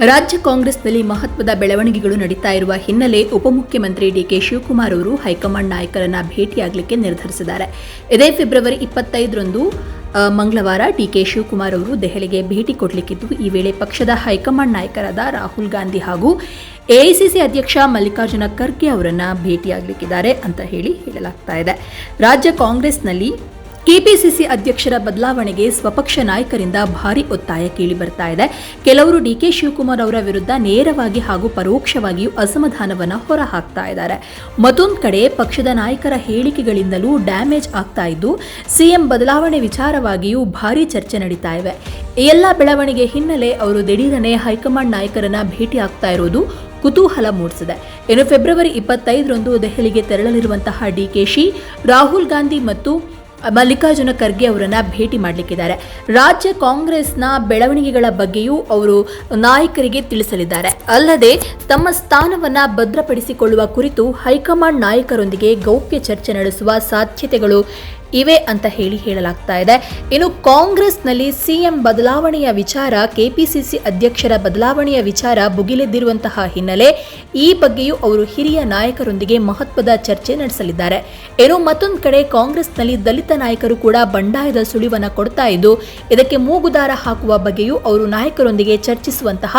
ರಾಜ್ಯ ಕಾಂಗ್ರೆಸ್ನಲ್ಲಿ ಮಹತ್ವದ ಬೆಳವಣಿಗೆಗಳು ನಡೀತಾ ಇರುವ ಹಿನ್ನೆಲೆ ಉಪಮುಖ್ಯಮಂತ್ರಿ ಡಿಕೆ ಶಿವಕುಮಾರ್ ಅವರು ಹೈಕಮಾಂಡ್ ನಾಯಕರನ್ನ ಭೇಟಿಯಾಗಲಿಕ್ಕೆ ನಿರ್ಧರಿಸಿದ್ದಾರೆ. ಇದೇ ಫೆಬ್ರವರಿ ಇಪ್ಪತ್ತೈದರಂದು ಮಂಗಳವಾರ ಡಿಕೆ ಶಿವಕುಮಾರ್ ಅವರು ದೆಹಲಿಗೆ ಭೇಟಿ ಕೊಡಲಿಕ್ಕಿದ್ದು, ಈ ವೇಳೆ ಪಕ್ಷದ ಹೈಕಮಾಂಡ್ ನಾಯಕರಾದ ರಾಹುಲ್ ಗಾಂಧಿ ಹಾಗೂ ಎಐಸಿಸಿ ಅಧ್ಯಕ್ಷ ಮಲ್ಲಿಕಾರ್ಜುನ ಖರ್ಗೆ ಅವರನ್ನು ಭೇಟಿಯಾಗಲಿಕ್ಕಿದ್ದಾರೆ ಅಂತ ಹೇಳಿ ಹೇಳಲಾಗ್ತಾ ಇದೆ. ರಾಜ್ಯ ಕಾಂಗ್ರೆಸ್ನಲ್ಲಿ ಕೆಪಿಸಿಸಿ ಅಧ್ಯಕ್ಷರ ಬದಲಾವಣೆಗೆ ಸ್ವಪಕ್ಷ ನಾಯಕರಿಂದ ಭಾರಿ ಒತ್ತಾಯ ಕೇಳಿ ಬರ್ತಾ ಇದೆ. ಕೆಲವರು ಡಿಕೆ ಶಿವಕುಮಾರ್ ಅವರ ವಿರುದ್ಧ ನೇರವಾಗಿ ಹಾಗೂ ಪರೋಕ್ಷವಾಗಿಯೂ ಅಸಮಾಧಾನವನ್ನ ಹೊರಹಾಕ್ತಾ ಇದ್ದಾರೆ. ಮತ್ತೊಂದು ಕಡೆ ಪಕ್ಷದ ನಾಯಕರ ಹೇಳಿಕೆಗಳಿಂದಲೂ ಡ್ಯಾಮೇಜ್ ಆಗ್ತಾ ಇದ್ದು, ಸಿಎಂ ಬದಲಾವಣೆ ವಿಚಾರವಾಗಿಯೂ ಭಾರಿ ಚರ್ಚೆ ನಡೀತಾ ಇವೆ. ಎಲ್ಲ ಬೆಳವಣಿಗೆ ಹಿನ್ನೆಲೆ ಅವರು ದಿಢೀರನೆ ಹೈಕಮಾಂಡ್ ನಾಯಕರನ್ನ ಭೇಟಿ ಆಗ್ತಾ ಇರೋದು ಕುತೂಹಲ ಮೂಡಿಸಿದೆ. ಇನ್ನು ಫೆಬ್ರವರಿ ಇಪ್ಪತ್ತೈದರಂದು ದೆಹಲಿಗೆ ತೆರಳಲಿರುವಂತಹ ಡಿಕೆಶಿ ರಾಹುಲ್ ಗಾಂಧಿ ಮತ್ತು ಮಲ್ಲಿಕಾರ್ಜುನ ಖರ್ಗೆ ಅವರನ್ನು ಭೇಟಿ ಮಾಡಲಿಕ್ಕಿದ್ದಾರೆ. ರಾಜ್ಯ ಕಾಂಗ್ರೆಸ್ನ ಬೆಳವಣಿಗೆಗಳ ಬಗ್ಗೆಯೂ ಅವರು ನಾಯಕರಿಗೆ ತಿಳಿಸಲಿದ್ದಾರೆ. ಅಲ್ಲದೆ ತಮ್ಮ ಸ್ಥಾನವನ್ನ ಭದ್ರಪಡಿಸಿಕೊಳ್ಳುವ ಕುರಿತು ಹೈಕಮಾಂಡ್ ನಾಯಕರೊಂದಿಗೆ ಗೌಪ್ಯ ಚರ್ಚೆ ನಡೆಸುವ ಸಾಧ್ಯತೆಗಳು ಇವೆ ಅಂತ ಹೇಳಿ ಹೇಳಲಾಗ್ತಾ ಇದೆ. ಇನ್ನು ಕಾಂಗ್ರೆಸ್ನಲ್ಲಿ ಸಿಎಂ ಬದಲಾವಣೆಯ ವಿಚಾರ, ಕೆಪಿಸಿಸಿ ಅಧ್ಯಕ್ಷರ ಬದಲಾವಣೆಯ ವಿಚಾರ ಭುಗಿಲೆದ್ದಿರುವಂತಹ ಹಿನ್ನೆಲೆ ಈ ಬಗ್ಗೆಯೂ ಅವರು ಹಿರಿಯ ನಾಯಕರೊಂದಿಗೆ ಮಹತ್ವದ ಚರ್ಚೆ ನಡೆಸಲಿದ್ದಾರೆ. ಇನ್ನು ಮತ್ತೊಂದು ಕಡೆ ಕಾಂಗ್ರೆಸ್ನಲ್ಲಿ ದಲಿತ ನಾಯಕರು ಕೂಡ ಬಂಡಾಯದ ಸುಳಿವನ್ನು ಕೊಡ್ತಾ ಇದ್ದು, ಇದಕ್ಕೆ ಮೂಗುದಾರ ಹಾಕುವ ಬಗ್ಗೆಯೂ ಅವರು ನಾಯಕರೊಂದಿಗೆ ಚರ್ಚಿಸುವಂತಹ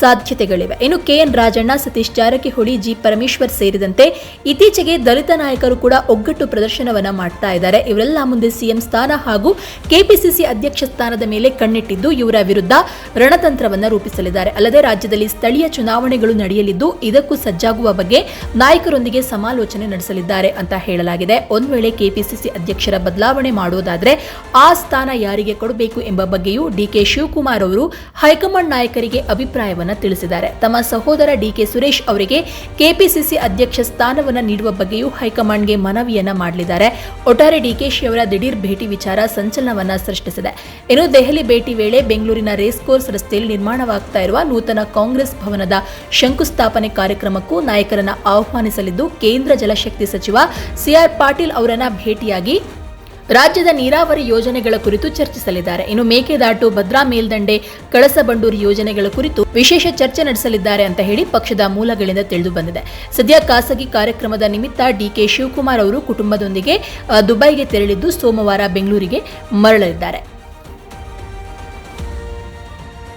ಸಾಧ್ಯತೆಗಳಿವೆ. ಇನ್ನು ಕೆಎನ್ ರಾಜಣ್ಣ, ಸತೀಶ್ ಜಾರಕಿಹೊಳಿ, ಜಿ ಪರಮೇಶ್ವರ್ ಸೇರಿದಂತೆ ಇತ್ತೀಚೆಗೆ ದಲಿತ ನಾಯಕರು ಕೂಡ ಒಗ್ಗಟ್ಟು ಪ್ರದರ್ಶನವನ್ನ ಮಾಡ್ತಾ ಇದ್ದಾರೆ. ಇವರೆಲ್ಲ ಮುಂದೆ ಸಿಎಂ ಸ್ಥಾನ ಹಾಗೂ ಕೆಪಿಸಿಸಿ ಅಧ್ಯಕ್ಷ ಸ್ಥಾನದ ಮೇಲೆ ಕಣ್ಣಿಟ್ಟಿದ್ದು ಇವರ ವಿರುದ್ಧ ರಣತಂತ್ರವನ್ನ ರೂಪಿಸಲಿದ್ದಾರೆ. ಅಲ್ಲದೆ ರಾಜ್ಯದಲ್ಲಿ ಸ್ಥಳೀಯ ಚುನಾವಣೆಗಳು ನಡೆಯಲಿದ್ದು ಇದಕ್ಕೂ ಸಜ್ಜಾಗುವ ಬಗ್ಗೆ ನಾಯಕರೊಂದಿಗೆ ಸಮಾಲೋಚನೆ ನಡೆಸಲಿದ್ದಾರೆ ಅಂತ ಹೇಳಲಾಗಿದೆ. ಒಂದ್ ವೇಳೆ ಕೆಪಿಸಿಸಿ ಅಧ್ಯಕ್ಷರ ಬದಲಾವಣೆ ಮಾಡುವುದಾದರೆ ಆ ಸ್ಥಾನ ಯಾರಿಗೆ ಕೊಡಬೇಕು ಎಂಬ ಬಗ್ಗೆಯೂ ಡಿಕೆ ಶಿವಕುಮಾರ್ ಅವರು ಹೈಕಮಾಂಡ್ ನಾಯಕರಿಗೆ ಅಭಿಪ್ರಾಯವನ್ನ ತಿಳಿಸಿದ್ದಾರೆ. ತಮ್ಮ ಸಹೋದರ ಡಿಕೆ ಸುರೇಶ್ ಅವರಿಗೆ ಕೆಪಿಸಿಸಿ ಅಧ್ಯಕ್ಷ ಸ್ಥಾನವನ್ನು ನೀಡುವ ಬಗ್ಗೆಯೂ ಹೈಕಮಾಂಡ್ಗೆ ಮನವಿಯನ್ನ ಮಾಡಲಿದ್ದಾರೆ. ಒಟ್ಟಾರೆ ಡಿಕೆಶಿ ಅವರ ದಿಢೀರ್ ಭೇಟಿ ವಿಚಾರ ಸಂಚಲನವನ್ನ ಸೃಷ್ಟಿಸಿದೆ. ಇನ್ನು ದೆಹಲಿ ಭೇಟಿ ವೇಳೆ ಬೆಂಗಳೂರಿನ ರೇಸ್ ಕೋರ್ಸ್ ರಸ್ತೆಯಲ್ಲಿ ನಿರ್ಮಾಣವಾಗ್ತಾ ಇರುವ ನೂತನ ಕಾಂಗ್ರೆಸ್ ಭವನದ ಶಂಕುಸ್ಥಾಪನೆ ಕಾರ್ಯಕ್ರಮಕ್ಕೂ ನಾಯಕರನ್ನ ಆಹ್ವಾನಿಸಲಿದ್ದು ಕೇಂದ್ರ ಜಲಶಕ್ತಿ ಸಚಿವ ಸಿಆರ್ ಪಾಟೀಲ್ ಅವರನ್ನ ಭೇಟಿಯಾಗಿ ರಾಜ್ಯದ ನೀರಾವರಿ ಯೋಜನೆಗಳ ಕುರಿತು ಚರ್ಚಿಸಲಿದ್ದಾರೆ. ಇನ್ನು ಮೇಕೆದಾಟು, ಭದ್ರಾ ಮೇಲ್ದಂಡೆ, ಕಳಸಬಂಡೂರು ಯೋಜನೆಗಳ ಕುರಿತು ವಿಶೇಷ ಚರ್ಚೆ ನಡೆಸಲಿದ್ದಾರೆ ಅಂತ ಹೇಳಿ ಪಕ್ಷದ ಮೂಲಗಳಿಂದ ತಿಳಿದು ಬಂದಿದೆ. ಸದ್ಯ ಖಾಸಗಿ ಕಾರ್ಯಕ್ರಮದ ನಿಮಿತ್ತ ಡಿಕೆ ಶಿವಕುಮಾರ್ ಅವರು ಕುಟುಂಬದೊಂದಿಗೆ ದುಬೈಗೆ ತೆರಳಿದ್ದು ಸೋಮವಾರ ಬೆಂಗಳೂರಿಗೆ ಮರಳಲಿದ್ದಾರೆ.